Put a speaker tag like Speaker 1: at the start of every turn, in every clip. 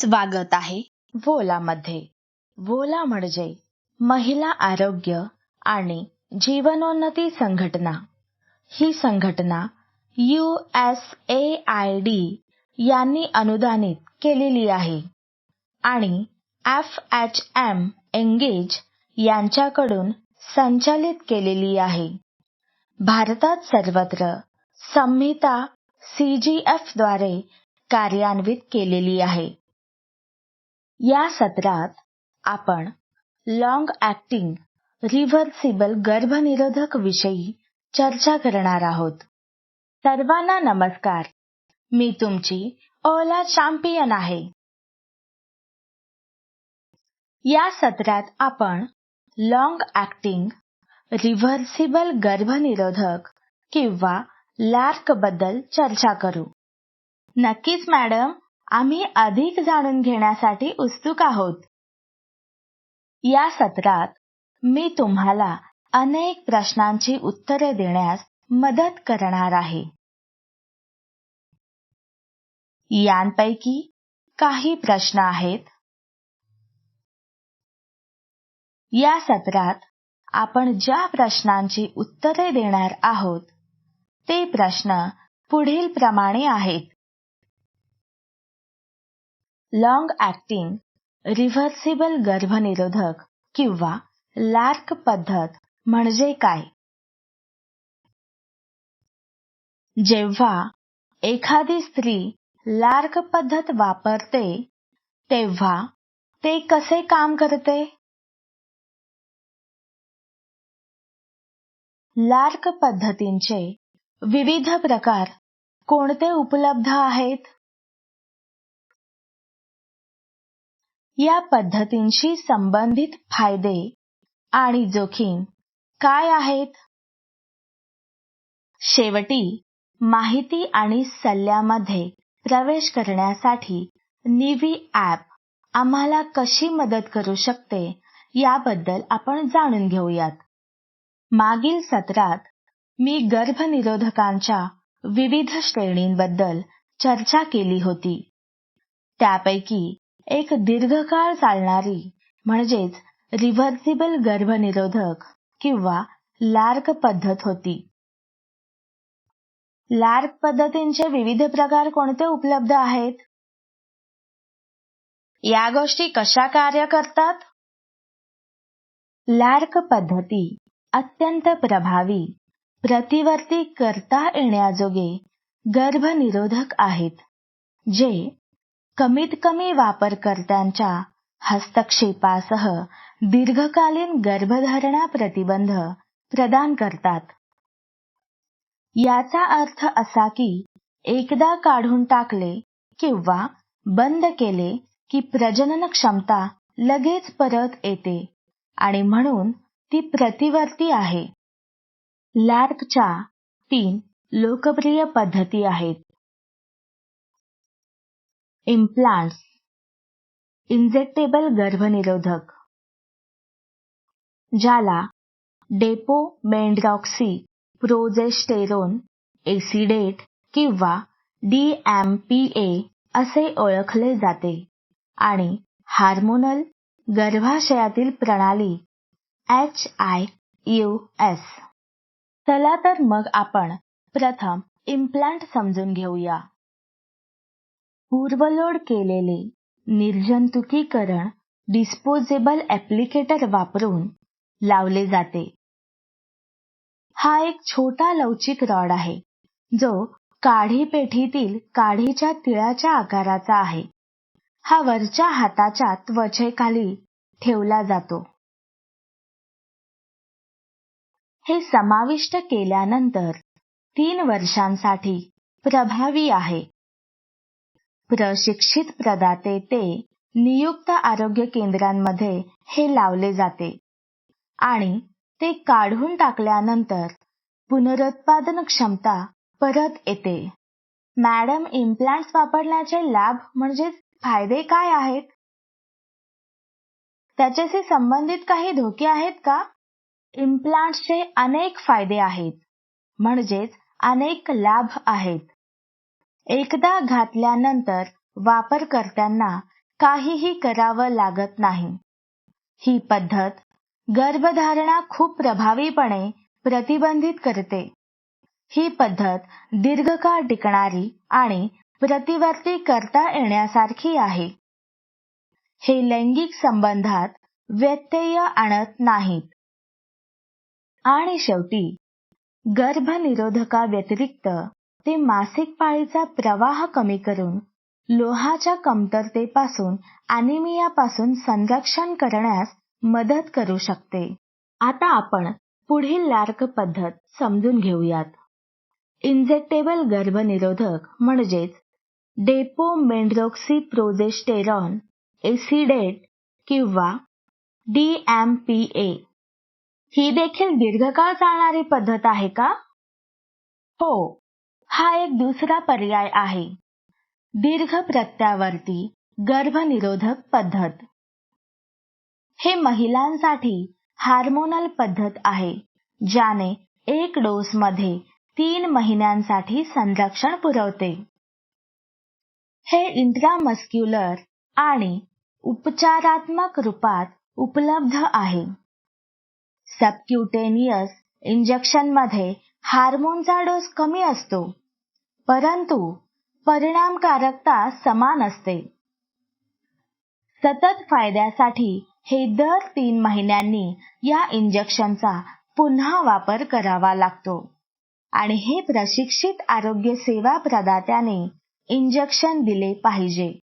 Speaker 1: स्वागत आहे. वोलामध्ये वोला म्हणजे महिला आरोग्य आणि जीवनोन्नती संघटना. ही संघटना U S A I D यांनी अनुदानित केलेली आहे. आणि एफ एच एम एंगेज यांच्याकडून संचालित केलेली आहे. भारतात सर्वत्र संहिता सीजीएफद्वारे कार्यान्वित केलेली आहे. या सत्रात आपण लॉंग ऍक्टिंग रिव्हर्सिबल गर्भनिरोधक विषयी चर्चा करणार आहोत. सर्वांना नमस्कार. मी तुमची ओला चॅम्पियन आहे. या सत्रात आपण लॉंग ऍक्टिंग रिव्हर्सिबल गर्भनिरोधक किंवा लार्कबद्दल चर्चा करू. नक्कीच मॅडम आम्ही अधिक जाणून घेण्यासाठी उत्सुक आहोत. या सत्रात मी तुम्हाला अनेक प्रश्नांची उत्तरे देण्यास मदत करणार आहे. यांपैकी काही प्रश्न आहेत. या सत्रात आपण ज्या प्रश्नांची उत्तरे देणार आहोत ते प्रश्न पुढील प्रमाणे आहेत. लॉंग ऍक्टिंग रिव्हर्सिबल गर्भनिरोधक किंवा लार्क पद्धत म्हणजे काय? जेव्हा एखादी स्त्री लार्क पद्धत वापरते तेव्हा ते कसे काम करते? लार्क पद्धतींचे विविध प्रकार कोणते उपलब्ध आहेत? या पद्धतींशी संबंधित फायदे आणि जोखीम काय आहेत? शेवटी माहिती आणि सल्ल्यामध्ये प्रवेश करण्यासाठी निवी ॲप आम्हाला कशी मदत करू शकते याबद्दल आपण जाणून घेऊयात. मागील सत्रात मी गर्भनिरोधकांच्या विविध श्रेणींबद्दल चर्चा केली होती. त्यापैकी एक दीर्घकाळ चालणारी म्हणजेच रिव्हर्सिबल गर्भनिरोधक किंवा लार्क पद्धत होती. लार्क पद्धतींचे विविध प्रकार कोणते उपलब्ध आहेत? या गोष्टी कशा कार्य करतात? लार्क पद्धती अत्यंत प्रभावी प्रतिवर्ती करता येण्याजोगे गर्भनिरोधक आहेत जे कमीत कमी वापरकर्त्यांच्या हस्तक्षेपासह दीर्घकालीन गर्भधारणा प्रतिबंध प्रदान करतात. याचा अर्थ असा की एकदा काढून टाकले किंवा बंद केले की प्रजनन क्षमता लगेच परत येते आणि म्हणून ती प्रतिवर्ती आहे. लॅर्कच्या तीन लोकप्रिय पद्धती आहेत. इम्प्लांट्स इंजेक्टेबल गर्भनिरोधक ज्याला डेपो मेंड्रॉक्सी प्रोजेस्टेरोन एसिडेट किंवा डीएमपीए असे ओळखले जाते. आणि हार्मोनल गर्भाशयातील प्रणाली एच आय यू एस चला तर मग आपण प्रथम इम्प्लांट समजून घेऊया. पूर्वलोड केलेले निर्जंतुकीकरण डिस्पोजेबल ऍप्लिकेटर वापरून लावले जाते. हा एक छोटा लवचिक रॉड आहे जो काढी पेठीतील काढीच्या तिळाच्या आकाराचा आहे. हा वरच्या हाताच्या त्वचेखाली ठेवला जातो. हे समाविष्ट केल्यानंतर तीन वर्षांसाठी प्रभावी आहे. प्रशिक्षित प्रदाते ते नियुक्त आरोग्य केंद्रांमध्ये हे लावले जाते. आणि ते काढून टाकल्यानंतर पुनरुत्पादन क्षमता परत येते. मॅडम इम्प्लांट्स वापरण्याचे लाभ म्हणजे फायदे काय आहेत? त्याच्याशी संबंधित काही धोके आहेत का? इम्प्लांट्सचे अनेक फायदे आहेत. म्हणजेच अनेक लाभ आहेत. एकदा घातल्यानंतर वापरकर्त्यांना काहीही करावं लागत नाही. ही पद्धत गर्भधारणा खूप प्रभावीपणे प्रतिबंधित करते. ही पद्धत दीर्घकाळ टिकणारी आणि प्रतिवर्ती करता येण्यासारखी आहे. हे लैंगिक संबंधात व्यत्यय आणत नाहीत. आणि शेवटी गर्भनिरोधकाव्यतिरिक्त ते मासिक पाळीचा प्रवाह कमी करून लोहाच्या कमतरतेपासून अनिमियापासून संरक्षण करण्यास मदत करू शकते. आता आपण पुढील लार्क पद्धत समजून घेऊयात. इंजेक्टेबल गर्भनिरोधक म्हणजेच डेपोमेंड्रोक्सिप्रोजेस्टेरॉन एसिडेट किंवा डीएमपीए ही देखील दीर्घकाळ चालणारी पद्धत आहे का? हो. हा एक दुसरा पर्याय आहे. दीर्घ प्रत्यावर्ती गर्भनिरोधक पद्धत. हे महिलांसाठी हार्मोनल पद्धत आहे ज्याने एक डोस मध्ये तीन महिन्यांसाठी संरक्षण पुरवते. हे इंट्रामस्क्युलर आणि उपचारात्मक रूपात उपलब्ध आहे. सबक्युटेनियस इंजेक्शनमध्ये हार्मोनचा डोस कमी असतो. परंतु परिणामकारकता समान असते. सतत फायद्यासाठी हे दर तीन महिन्यांनी या इंजेक्शनचा पुन्हा वापर करावा लागतो आणि हे प्रशिक्षित आरोग्य सेवा प्रदात्याने इंजेक्शन दिले पाहिजे.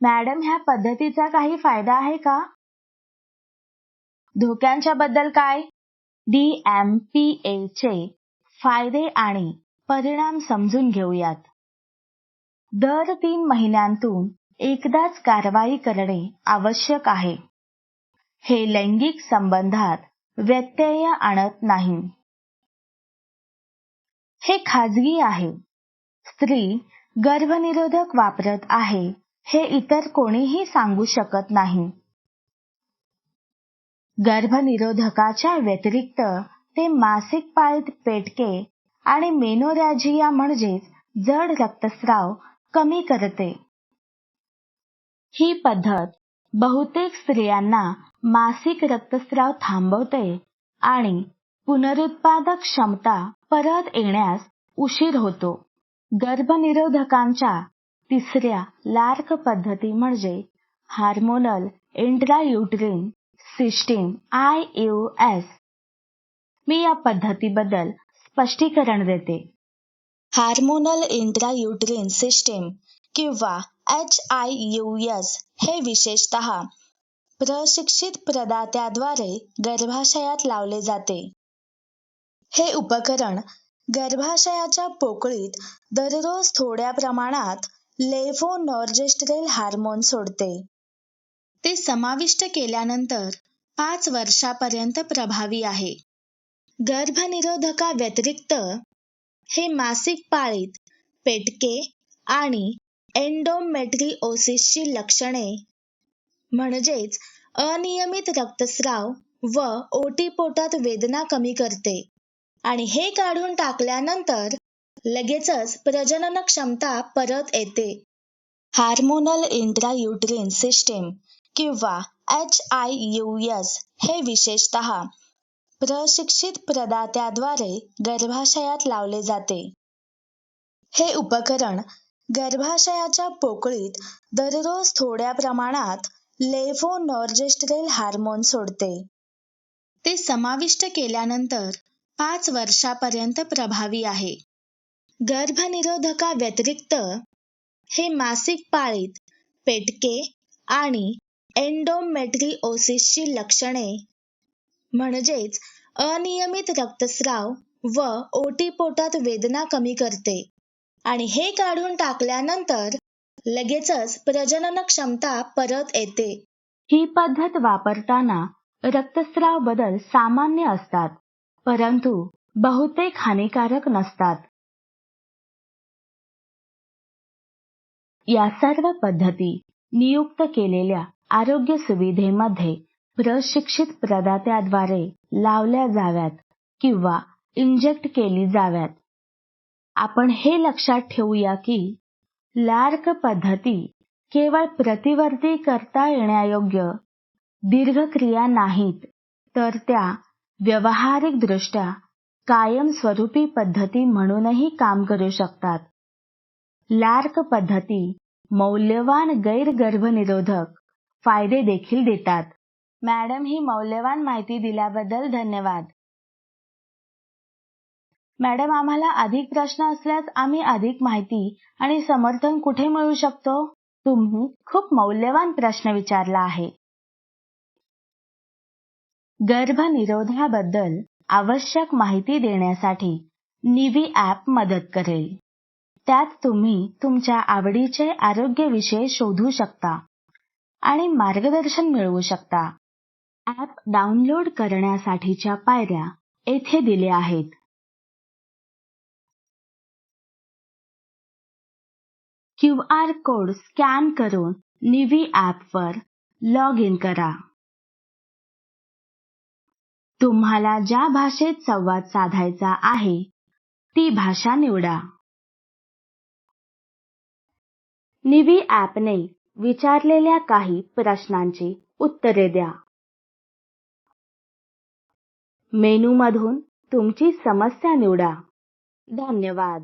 Speaker 1: मॅडम ह्या पद्धतीचा काही फायदा आहे का? धोक्यांच्या बद्दल काय? ए चे फायदे आणि परिणाम समजून घेऊयात. दर तीन महिन्यांतून एकदाच कारवाई करणे आवश्यक आहे. हे लैंगिक संबंधात व्यत्यय आणत नाही. हे खाजगी आहे. स्त्री गर्भनिरोधक वापरत आहे हे इतर कोणीही सांगू शकत नाही. गर्भनिरोधकाच्या व्यतिरिक्त ते मासिक पाळीत पेटके आणि मेनोरॅजिया म्हणजेच जड रक्तस्राव कमी करते. ही पद्धत बहुतेक स्त्रियांना मासिक रक्तस्राव थांबवते आणि पुनरुत्पादक क्षमता परत येण्यास उशीर होतो. गर्भनिरोधकांच्या तिसऱ्या लार्क पद्धती म्हणजे hormonal intrauterine system I S. मी या पद्धतीबद्दल स्पष्टीकरण देते. हार्मोनल इंट्रायुट्रिन सिस्टीम किंवा एच आय यू एस हे विशेषतः प्रशिक्षित प्रदात्याद्वारे गर्भाशयात लावले जाते. हे उपकरण गर्भाशयाच्या पोकळीत दररोज थोड्या प्रमाणात लेव्होनॉर्जेस्ट्रेल हार्मोन सोडते. ते समाविष्ट केल्यानंतर पाच वर्षापर्यंत प्रभावी आहे. गर्भनिरोधका व्यतिरिक्त हे मासिक पाळीत पेटके आणि एन्डोमेट्रिओसिसची लक्षणे म्हणजेच अनियमित रक्तस्राव व ओटीपोटात वेदना कमी करते. आणि हे काढून टाकल्यानंतर लगेचच प्रजनन क्षमता परत येते. हार्मोनल इंट्रायुट्रिन सिस्टीम किंवा एच आय यू एस हे विशेषतः प्रशिक्षित प्रदात्याद्वारे गर्भाशयात लावले जाते. हे उपकरण गर्भाशयाच्या पोकळीत दररोज थोड्या प्रमाणात लेव्होनॉर्जेस्ट्रेल हार्मोन सोडते. ते समाविष्ट केल्यानंतर पाच वर्षापर्यंत प्रभावी आहे. गर्भनिरोधका व्यतिरिक्त हे मासिक पाळीत पेटके आणि एन्डोमेट्रिओसिसची लक्षणे म्हणजेच अनियमित रक्तस्राव व ओटीपोटात वेदना कमी करते. आणि हे काढून टाकल्यानंतर लगेचच प्रजनन क्षमता परत येते. ही पद्धत वापरताना रक्तस्राव बदल सामान्य असतात परंतु बहुतेक हानिकारक नसतात. या सर्व पद्धती नियुक्त केलेल्या आरोग्य सुविधेमध्ये प्रशिक्षित प्रदात्याद्वारे लावल्या जाव्यात किंवा इंजेक्ट केली जाव्यात. आपण हे लक्षात ठेवूया की लार्क पद्धती केवळ प्रतिवर्ती करता येण्यायोग्य दीर्घक्रिया नाहीत तर त्या व्यावहारिकदृष्ट्या कायमस्वरूपी पद्धती म्हणूनही काम करू शकतात. लार्क पद्धती मौल्यवान गैरगर्भनिरोधक फायदे देखील देतात. मॅडम ही मौल्यवान माहिती दिल्याबद्दल धन्यवाद. मॅडम आम्हाला अधिक प्रश्न असल्यास आम्ही अधिक माहिती आणि समर्थन कुठे मिळू शकतो? तुम्ही खूप मौल्यवान प्रश्न विचारला आहे. गर्भनिरोधाबद्दल आवश्यक माहिती देण्यासाठी निवी ॲप मदत करेल. त्यात तुम्ही तुमच्या आवडीचे आरोग्यविषय शोधू शकता आणि मार्गदर्शन मिळवू शकता. ऍप डाउनलोड करण्यासाठीच्या पायऱ्या येथे दिल्या आहेत. क्यू आर कोड स्कॅन करून निवी ॲपवर लॉग इन करा. तुम्हाला ज्या भाषेत संवाद साधायचा आहे ती भाषा निवडा. निवी ॲपने विचारलेल्या काही प्रश्नांची उत्तरे द्या. मेनूमधून तुमची समस्या निवडा. धन्यवाद.